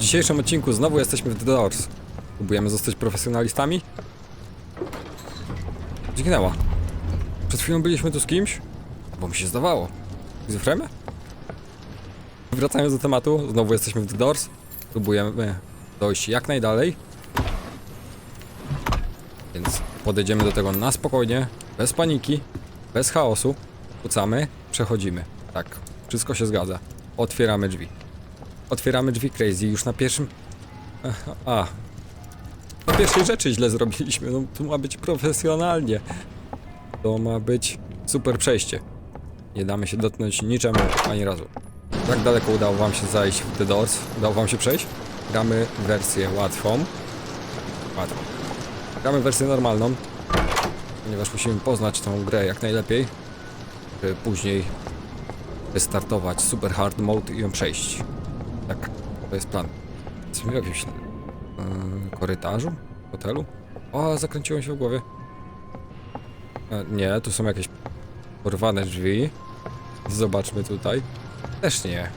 W dzisiejszym odcinku znowu jesteśmy w The Doors. Próbujemy zostać profesjonalistami? Zginęła. Przed chwilą byliśmy tu z kimś? Bo mi się zdawało. Schizofrenia? Wracając do tematu, znowu jesteśmy w The Doors. Próbujemy dojść jak najdalej. Więc podejdziemy do tego na spokojnie, bez paniki, bez chaosu. Kucamy, przechodzimy. Tak, wszystko się zgadza. Otwieramy drzwi. Otwieramy drzwi Crazy już na pierwszym... A. Na pierwszej rzeczy źle zrobiliśmy. No, tu ma być profesjonalnie. To ma być super przejście. Nie damy się dotknąć niczemu ani razu. Jak daleko udało wam się zajść w The Doors? Udało wam się przejść? Gramy wersję łatwą. Łatwą. Gramy wersję normalną, ponieważ musimy poznać tą grę jak najlepiej, by później wystartować super hard mode i ją przejść. Tak, to jest plan. Jesteśmy w jakimś yy, korytarzu? Hotelu? O, zakręciłem się w głowie. E, nie, tu są jakieś porwane drzwi. Zobaczmy tutaj. Też nie.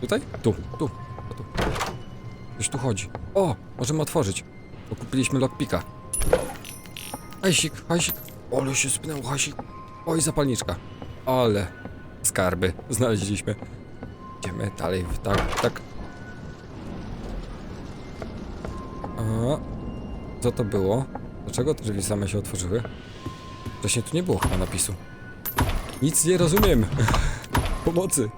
Tutaj? Tu, tu. Tu. Coś tu chodzi. O, możemy otworzyć. Bo kupiliśmy lockpika. Hajsik, hajsik. Ole się spnęło, hajsik. Oj, zapalniczka. Ale skarby znaleźliśmy. Idziemy dalej, w- tak, tak. A, co to było? Dlaczego te drzwi same się otworzyły? Wcześniej tu nie było chyba napisu. Nic nie rozumiem. Pomocy.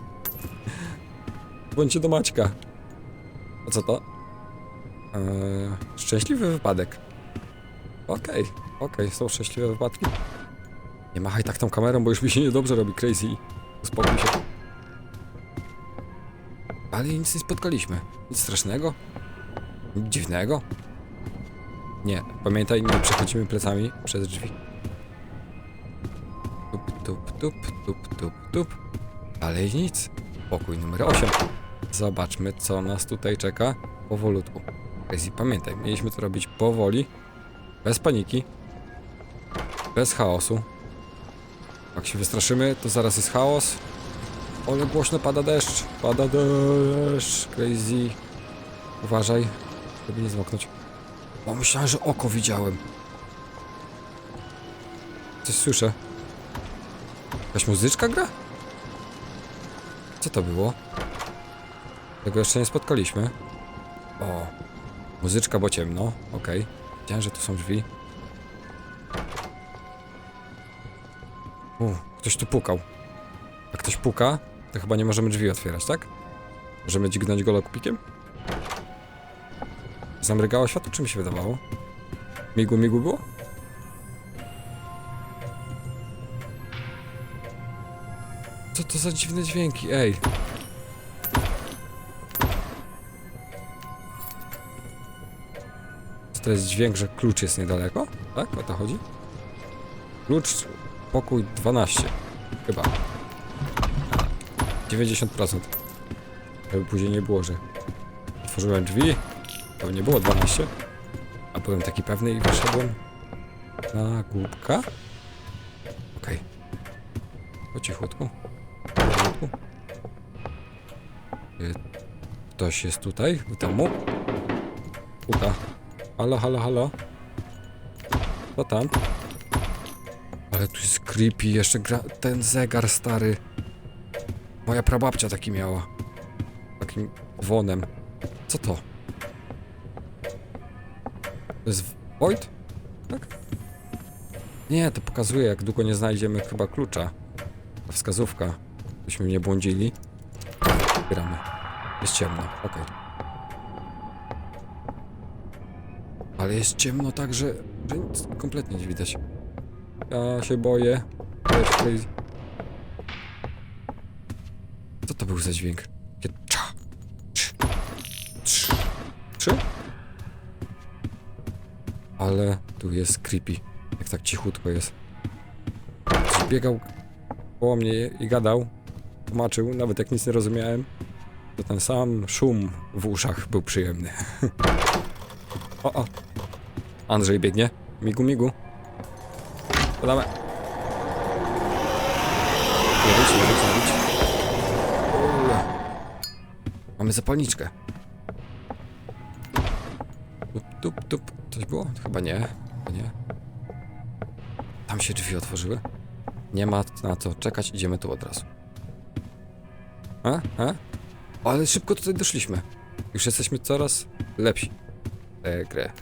Bądźcie do Maćka. A co to? Eee, szczęśliwy wypadek. Okej, okej, są szczęśliwe wypadki. Nie machaj tak tą kamerą, bo już mi się niedobrze robi crazy. Uspokój się. Ale nic nie spotkaliśmy. Nic strasznego. Nic dziwnego. Nie, pamiętaj, nie przechodzimy plecami przez drzwi. Tup, tup, tup, tup, tup, tup. Ale nic. Pokój numer 8. Zobaczmy, co nas tutaj czeka powolutku. Crazy, pamiętaj, mieliśmy to robić powoli, bez paniki, bez chaosu. Jak się wystraszymy, to zaraz jest chaos. Ale głośno pada deszcz, pada deszcz, Crazy. Uważaj, żeby nie zmoknąć. O, myślałem, że oko widziałem. Coś słyszę. Jakaś muzyczka gra? Co to było? Tego jeszcze nie spotkaliśmy. O, muzyczka, bo ciemno. Okej. Wiedziałem, że tu są drzwi. U, ktoś tu pukał. Jak ktoś puka, to chyba nie możemy drzwi otwierać, tak? Możemy dźgnąć go lockpickiem? Zamrygało światło, czy mi się wydawało? Migu, migu było? Co to za dziwne dźwięki, ej? Czy to jest dźwięk, że klucz jest niedaleko? Tak? O to chodzi? Klucz, pokój 12. Chyba. 90%. Żeby później nie było, że otworzyłem drzwi, to nie było 12. A byłem taki pewny i wyszedłem na głupka. Okej. Po cichutku. Po cichutku. Y, Ktoś jest tutaj, w domu. Puka. Halo, halo, halo. Co tam? Ale tu jest creepy, jeszcze gra ten zegar stary. Moja prababcia taki miała. Takim dzwonem. Co to? To jest Void? Tak? Nie, to pokazuje, jak długo nie znajdziemy chyba klucza. Ta wskazówka. Byśmy nie błądzili. Gramy. Jest ciemno, okej. Ale jest ciemno tak, że, że kompletnie nie widać. Ja się boję. Co to był za dźwięk? Cza, cz, cz, Trzy? Ale tu jest creepy. Jak tak cichutko jest. Biegał koło mnie i gadał. Tłumaczył, nawet jak nic nie rozumiałem. To ten sam szum w uszach był przyjemny. o, o. Andrzej biegnie. Migu, migu. Podamy. Nie nie nie Mamy zapalniczkę. Tup, tup, tup. Coś było? Chyba nie. Chyba nie. Tam się drzwi otworzyły. Nie ma na co czekać, idziemy tu od razu. A? A? Ale szybko tutaj doszliśmy. Już jesteśmy coraz lepsi. Tę grę.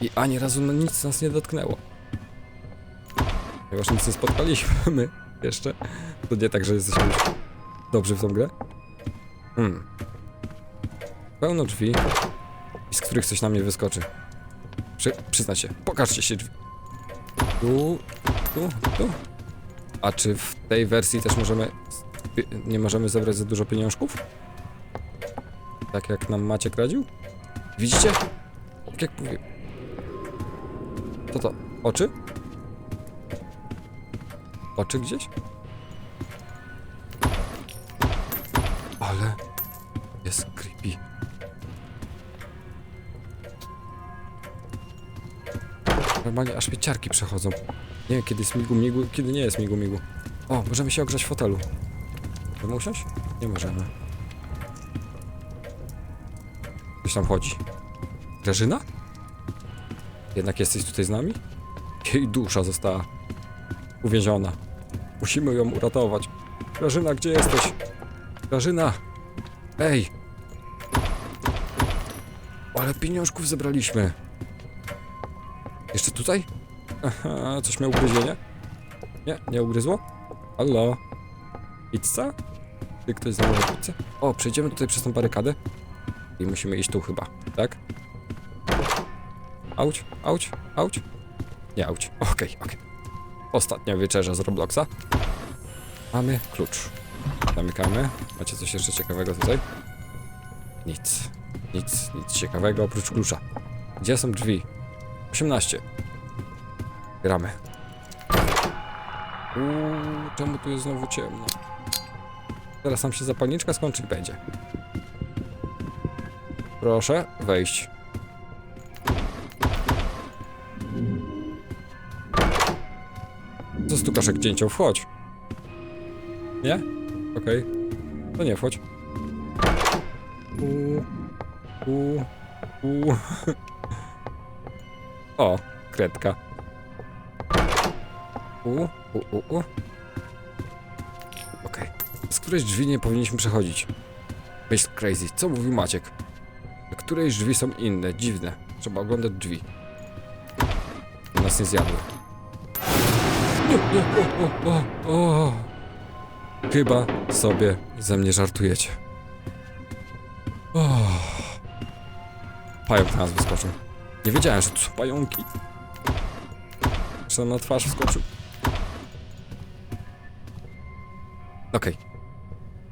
I ani razu no nic nas nie dotknęło. Ponieważ nic nie spotkaliśmy jeszcze. To nie tak, że jesteśmy dobrzy w tą grę. Hmm. Pełno drzwi, z których coś na mnie wyskoczy. Przy, się, pokażcie się drzwi. Tu, tu, tu. A czy w tej wersji też możemy... Nie możemy zebrać za dużo pieniążków? Tak jak nam Maciek radził? Widzicie? Tak jak mówię. Co to? Oczy? Oczy gdzieś? Ale... Normalnie aż mnie ciarki przechodzą. Nie wiem, kiedy jest migu migu, kiedy nie jest migu migu. O, możemy się ogrzać w fotelu. Możemy usiąść? Nie możemy. Ktoś tam chodzi. Grażyna? Jednak jesteś tutaj z nami? Jej dusza została uwięziona. Musimy ją uratować. Grażyna, gdzie jesteś? Grażyna! Ej! Ale pieniążków zebraliśmy. Tutaj? Aha, coś miał ugryzienie? Nie, nie ugryzło? Halo? Pizza? Czy ktoś zamówił pizzę? O, przejdziemy tutaj przez tą barykadę. I musimy iść tu chyba, tak? Auć, auć, auć. Nie auć, okej, okej. Ostatnia wieczerza z Robloxa. Mamy klucz. Zamykamy. Macie coś jeszcze ciekawego tutaj? Nic. Nic, nic ciekawego oprócz klucza. Gdzie są drzwi? 18. Gramy. Uuu, czemu tu jest znowu ciemno? Teraz nam się zapalniczka skończy i będzie. Proszę, wejść. Co stukasz jak dzięcioł? Wchodź. Nie? Okej. To nie wchodź. Uuu. Uuu. Uuu. O, kredka. U, u, u, u. Okej. Z którejś drzwi nie powinniśmy przechodzić. Myśl crazy. Co mówił Maciek? Któreś drzwi są inne, dziwne. Trzeba oglądać drzwi. Nas nie zjadły. O, o, o, o. Chyba sobie ze mnie żartujecie. O. Pająk na nas wyskoczył. Nie wiedziałem, że tu są pająki. Jeszcze na twarz wskoczył. Okej.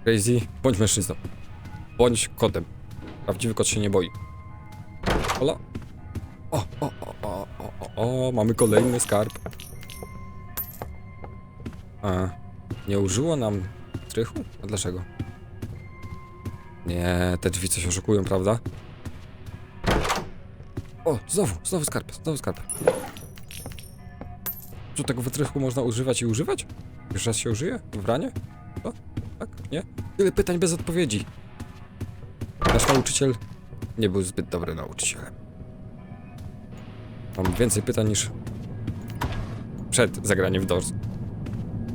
Crazy, bądź mężczyzną. Bądź kotem. Prawdziwy kot się nie boi. Hola. O, o, o, o, o, o, o, mamy kolejny skarb. A, nie użyło nam strychu? A dlaczego? Nie, te drzwi coś oszukują, prawda? O, znowu, znowu skarb, znowu skarb. Czy tego wytrychu można używać i używać? Już raz się użyje? W ranie? Tak? Nie? Tyle pytań bez odpowiedzi. Nasz nauczyciel nie był zbyt dobry nauczycielem. Mam więcej pytań niż przed zagraniem w Doors.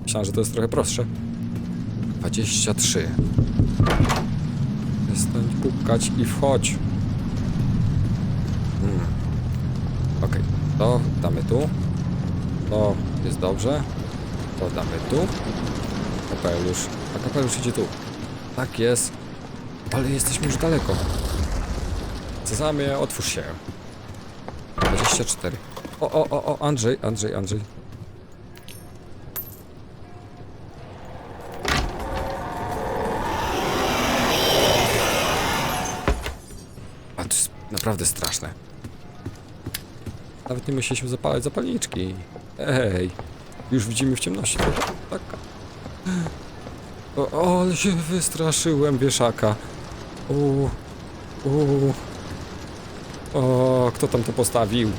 Myślałem, że to jest trochę prostsze. 23. Przestań pukać i wchodź. Hmm. Okej, to damy tu. To jest dobrze. To damy tu. Kapelusz. A kapelusz idzie tu. Tak jest. Ale jesteśmy już daleko. Cezamie, otwórz się. 24. O, o, o, o, Andrzej, Andrzej, Andrzej. To jest naprawdę straszne. Nawet nie musieliśmy zapalać zapalniczki. Ej, już widzimy w ciemności. Tak? O, ale się wystraszyłem wieszaka. U, u. O, kto tam to postawił?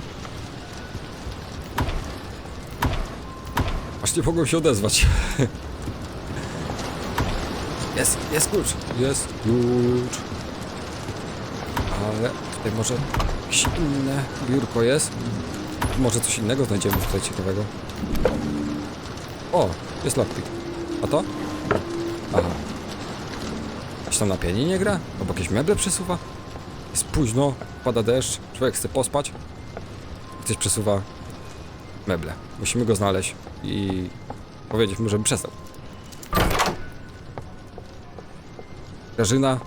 Aż nie mogłem się odezwać. Jest, jest klucz. Jest klucz. Ale tutaj może jakieś inne biurko jest. Może coś innego znajdziemy tutaj ciekawego. O, jest lockpick. A to? Aha. Ktoś tam na pianinie gra? Albo jakieś meble przesuwa? Jest późno, pada deszcz, człowiek chce pospać. Ktoś przesuwa meble. Musimy go znaleźć i powiedzieć mu, żeby przestał. Grażyna,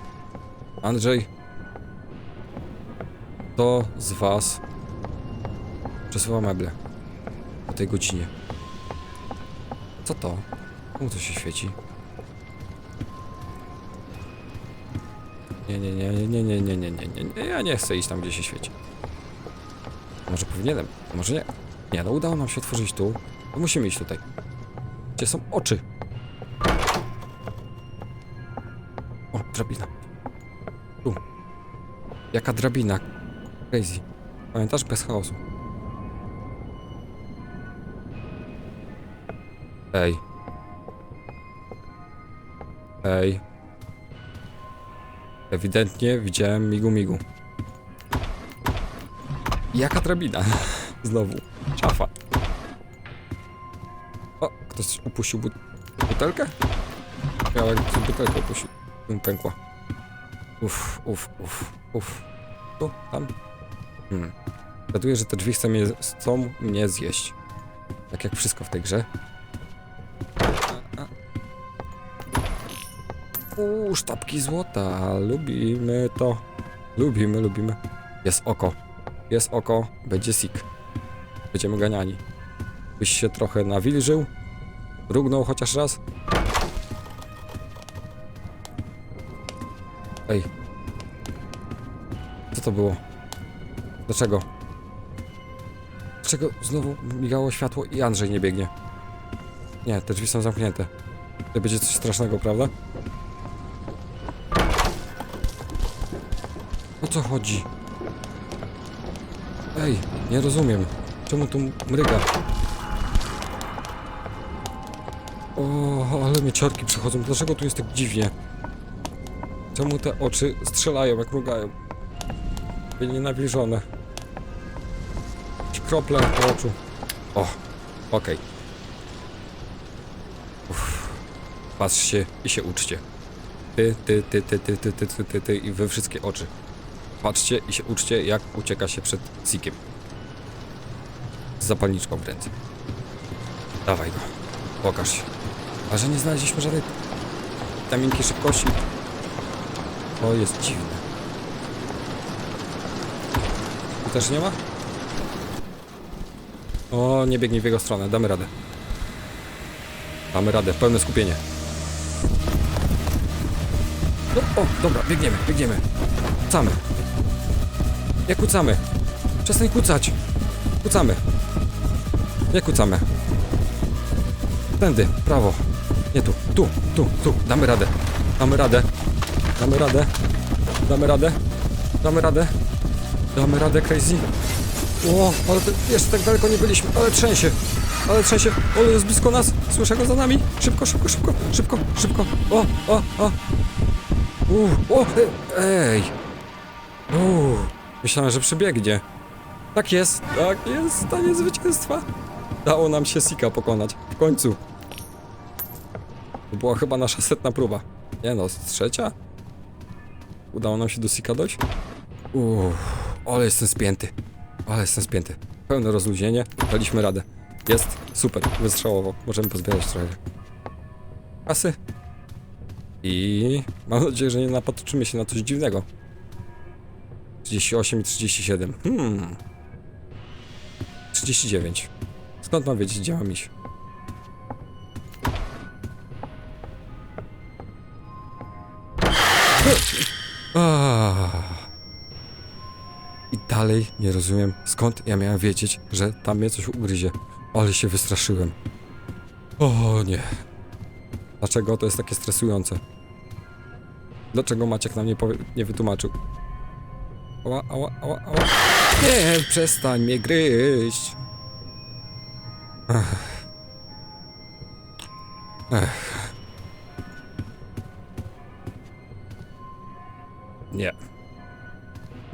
Andrzej, kto z was przesuwa meble o tej godzinie? Co to? Czemu to się świeci? Nie, nie, nie, nie, nie, nie, nie, nie, nie, nie, ja nie chcę iść tam, gdzie się świeci. Może powinienem, może nie. Nie, no udało nam się otworzyć tu. To musimy iść tutaj. Gdzie są oczy? O, drabina. Tu. Jaka drabina? Crazy. Pamiętasz? Bez chaosu. Ej. Ej. Ewidentnie widziałem migu migu. Jaka drabina? Znowu. Szafa. O, ktoś upuścił but butelkę? Ja jak butelkę upuścił. Pękła. Uff, uff, uff, uff. Tu, tam. Hmm. Zgaduję, że te drzwi chcą mnie, chcą mnie zjeść. Tak jak wszystko w tej grze. Uuu, sztabki złota. Lubimy to. Lubimy, lubimy. Jest oko. Jest oko. Będzie sik. Będziemy ganiani. Byś się trochę nawilżył. Rugnął chociaż raz. Ej. Co to było? Dlaczego? Dlaczego znowu migało światło i Andrzej nie biegnie? Nie, te drzwi są zamknięte. To będzie coś strasznego, prawda? O co chodzi? Ej, nie rozumiem. Czemu tu mryga? O, ale mnie ciarki przychodzą. Dlaczego tu jest tak dziwnie? Czemu te oczy strzelają, jak mrugają? Nienawilżone. Jakieś krople po oczu. O, okej. Uff. Patrzcie i się uczcie. Ty, ty, ty, ty, ty, ty, ty, ty, ty, ty i wy wszystkie oczy. Patrzcie i się uczcie, jak ucieka się przed sikiem. Z zapalniczką w ręce. Dawaj go. Pokaż się. A że nie znaleźliśmy żadnej witaminki szybkości. To jest dziwne. Tu też nie ma? O, nie biegnij w jego stronę, damy radę. Damy radę, pełne skupienie. No, o, dobra, biegniemy, biegniemy. Kucamy. Nie kucamy. Przestań kucać. Kucamy. Nie kucamy. Tędy, prawo. Nie tu, tu, tu, tu. Damy radę. Damy radę. Damy radę. Damy radę. Damy radę. Damy radę, crazy. O, ale to jeszcze tak daleko nie byliśmy. Ale trzęsie. Ale trzęsie. O, jest blisko nas. Słyszę go za nami. Szybko, szybko, szybko, szybko, szybko. O, o, o. U, o, e- ej. Uuu, myślałem, że przebiegnie. Tak jest, tak jest, stanie zwycięstwa. Dało nam się Sika pokonać. W końcu. To była chyba nasza setna próba. Nie no, trzecia? Udało nam się do Sika dojść? Uuu, ale jestem spięty. Ale jestem spięty. Pełne rozluźnienie, daliśmy radę. Jest, super, wystrzałowo. Możemy pozbierać trochę. Kasy. I mam nadzieję, że nie napatrzymy się na coś dziwnego. 38 i 37. Hmm. 39. Skąd mam wiedzieć, gdzie mam iść? I dalej nie rozumiem, skąd ja miałem wiedzieć, że tam mnie coś ugryzie. Ale się wystraszyłem. O nie. Dlaczego to jest takie stresujące? Dlaczego Maciek nam nie, nie wytłumaczył? Ała, ała, ała, ała. Nie, przestań mnie gryźć. Ech. Ech. Nie.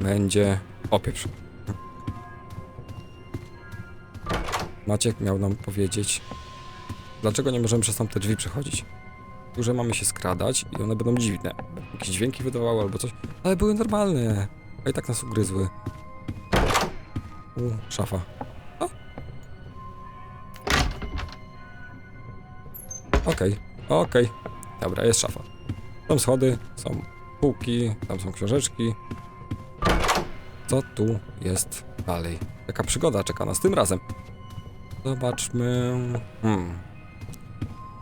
będzie opieprz. Maciek miał nam powiedzieć, dlaczego nie możemy przez tamte drzwi przechodzić. Tu, że mamy się skradać i one będą dziwne. Jakieś dźwięki wydawały albo coś, ale były normalne. A i tak nas ugryzły. U, szafa. O. Okej, okej. Dobra, jest szafa. Są schody, są półki, tam są książeczki. Co tu jest dalej? Jaka przygoda czeka nas tym razem? Zobaczmy. Hmm.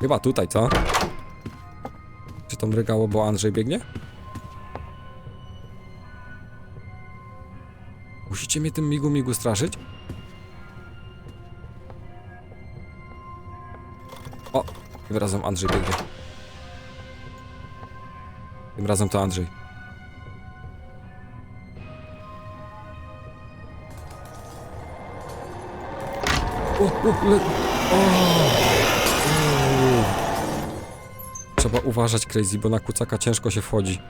Chyba tutaj, co? Czy to mrygało, bo Andrzej biegnie? Musicie mnie tym migu migu straszyć? O, tym razem Andrzej biegnie. Tym razem to Andrzej. O, o, le... o. Trzeba uważać, Crazy, bo na kucaka ciężko się wchodzi.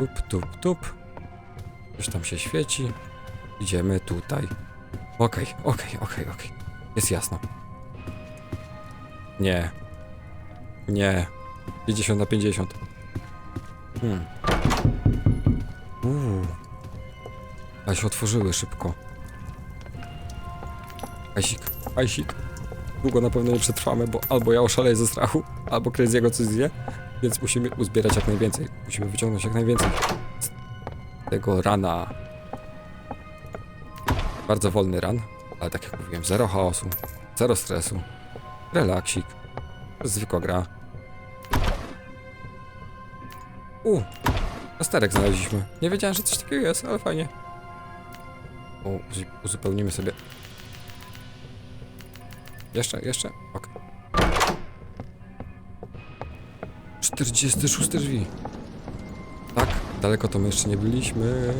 Tup, tup, tup. Coś tam się świeci. Idziemy tutaj. Okej, okej, okej, okej. Jest jasno. Nie. Nie. 50 na 50. Hmm. Uuu. A się otworzyły szybko. Hajsik, hajsik. Długo na pewno nie przetrwamy, bo albo ja oszaleję ze strachu, albo Crazy'ego coś zje, więc musimy uzbierać jak najwięcej. Musimy wyciągnąć jak najwięcej z tego rana. Bardzo wolny ran, ale tak jak mówiłem, zero chaosu, zero stresu, relaksik, zwykła gra. U, plasterek znaleźliśmy. Nie wiedziałem, że coś takiego jest, ale fajnie. O, uzu- uzupełnimy sobie. Jeszcze, jeszcze? Ok. 46 drzwi. Tak, daleko to my jeszcze nie byliśmy.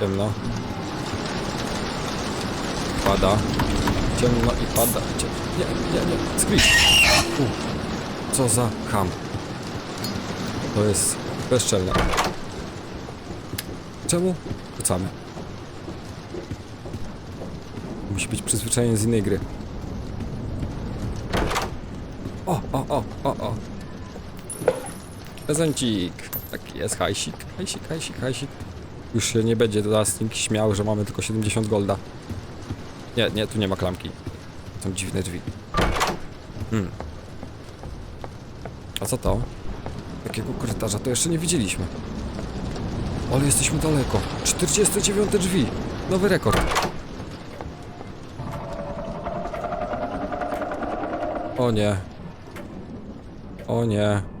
Ciemno. Pada. Ciemno i pada. Cie... Nie, nie, nie. U. Co za ham. To jest bezczelne. Czemu? Rzucamy. Musi być przyzwyczajenie z innej gry. Prezencik. Tak jest, hajsik, hajsik, hajsik, hajsik. Już się nie będzie teraz nikt śmiał, że mamy tylko 70 golda. Nie, nie, tu nie ma klamki. Są dziwne drzwi. Hmm. A co to? Takiego korytarza to jeszcze nie widzieliśmy. Ale jesteśmy daleko. 49 drzwi. Nowy rekord. O nie. O nie.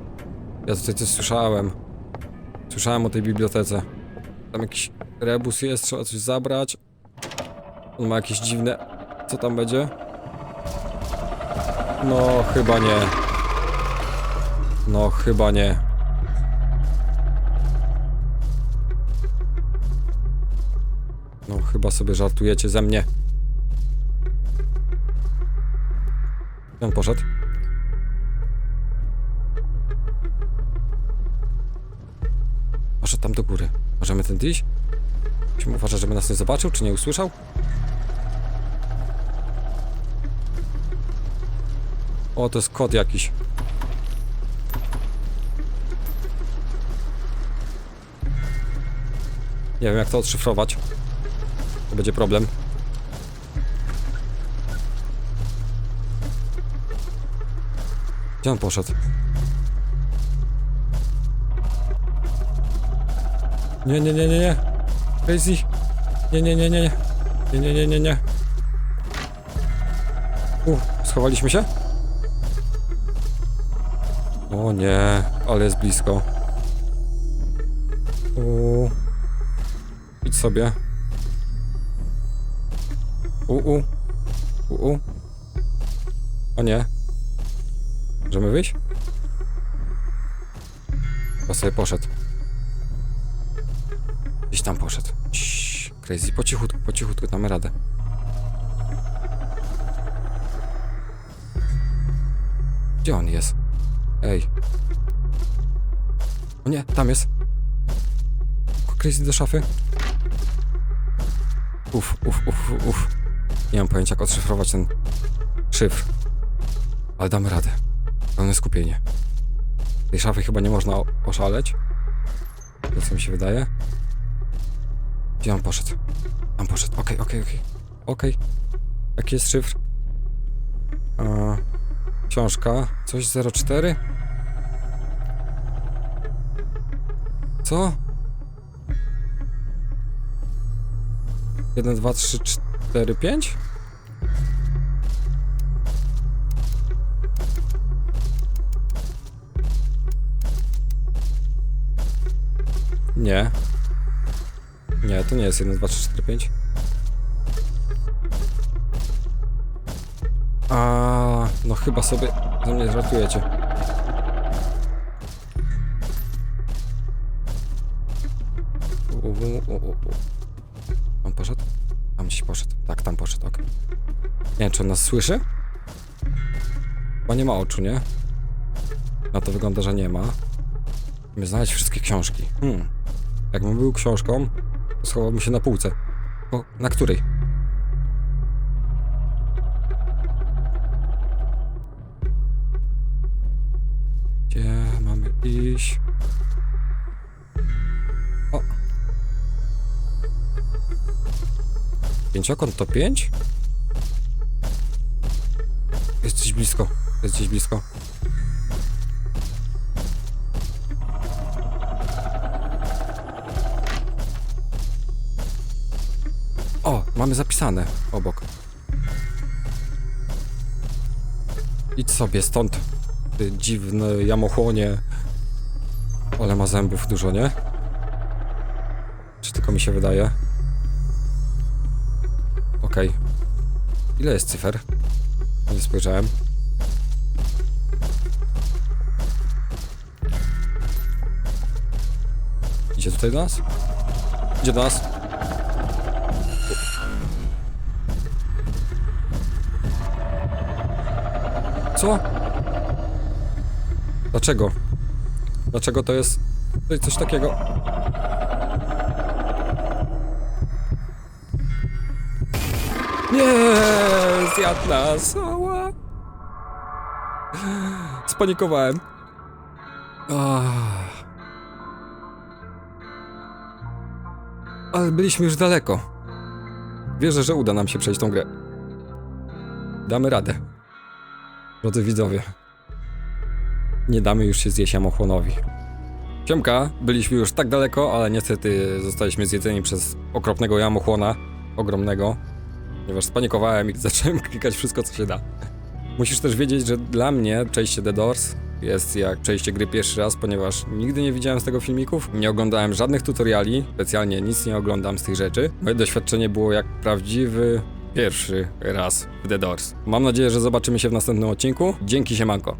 Ja tutaj coś słyszałem. Słyszałem o tej bibliotece. Tam jakiś rebus jest, trzeba coś zabrać. On ma jakieś dziwne... Co tam będzie? No, chyba nie. No, chyba nie. No, chyba sobie żartujecie ze mnie. On poszedł? Tam do góry. Możemy ten iść? Musimy uważać, żeby nas nie zobaczył, czy nie usłyszał? O, to jest kot jakiś. Nie wiem, jak to odszyfrować. To będzie problem. Gdzie on poszedł? Nie, nie, nie, nie, nie. Crazy. Nie, nie, nie, nie, nie. Nie, nie, nie, nie, nie. U, schowaliśmy się? O nie, ale jest blisko. U. Idź sobie. U, u. U, u. O nie. Możemy wyjść? Chyba sobie poszedł. Gdzieś tam poszedł. Ciii, crazy, po cichutku, po cichutku, damy radę. Gdzie on jest? Ej. O nie, tam jest. Crazy do szafy. Uf, uf, uf, uf. Nie mam pojęcia, jak odszyfrować ten szyfr. Ale damy radę. Pełne skupienie. Tej szafy chyba nie można oszaleć. To co mi się wydaje. Gdzie on poszedł? On poszedł. Okej, okej, okej. Okej. Jaki jest szyfr? A, książka. Coś 04? Co? 1, 2, 3, 4, 5? Nie. Nie, to nie jest 1, 2, 3, 4, 5. A, no chyba sobie ze mnie żartujecie. U, u, u, u. On poszedł? Tam gdzieś poszedł. Tak, tam poszedł, okej. Nie wiem, czy on nas słyszy? Chyba nie ma oczu, nie? No to wygląda, że nie ma. Musimy znaleźć wszystkie książki. Hmm. Jakbym był książką, schowałbym się na półce. O, na której? Gdzie mamy iść? O. Pięciokąt to pięć? Jesteś blisko. Jesteś blisko. Mamy zapisane obok. Idź sobie stąd. Ty dziwny jamochłonie. Ale ma zębów dużo, nie? Czy tylko mi się wydaje? Okej. Ile jest cyfer? Nie spojrzałem. Idzie tutaj do nas? Idzie do nas? Co? Dlaczego? Dlaczego to jest coś takiego? Nie, zjadł nas. Spanikowałem. Ach. Ale byliśmy już daleko. Wierzę, że uda nam się przejść tą grę. Damy radę. Drodzy widzowie. Nie damy już się zjeść jamochłonowi. Siemka, byliśmy już tak daleko, ale niestety zostaliśmy zjedzeni przez okropnego jamochłona. Ogromnego. Ponieważ spanikowałem i zacząłem klikać wszystko, co się da. Musisz też wiedzieć, że dla mnie przejście The Doors jest jak przejście gry pierwszy raz, ponieważ nigdy nie widziałem z tego filmików, nie oglądałem żadnych tutoriali, specjalnie nic nie oglądam z tych rzeczy. Moje doświadczenie było jak prawdziwy pierwszy raz w The Doors. Mam nadzieję, że zobaczymy się w następnym odcinku. Dzięki siemanko.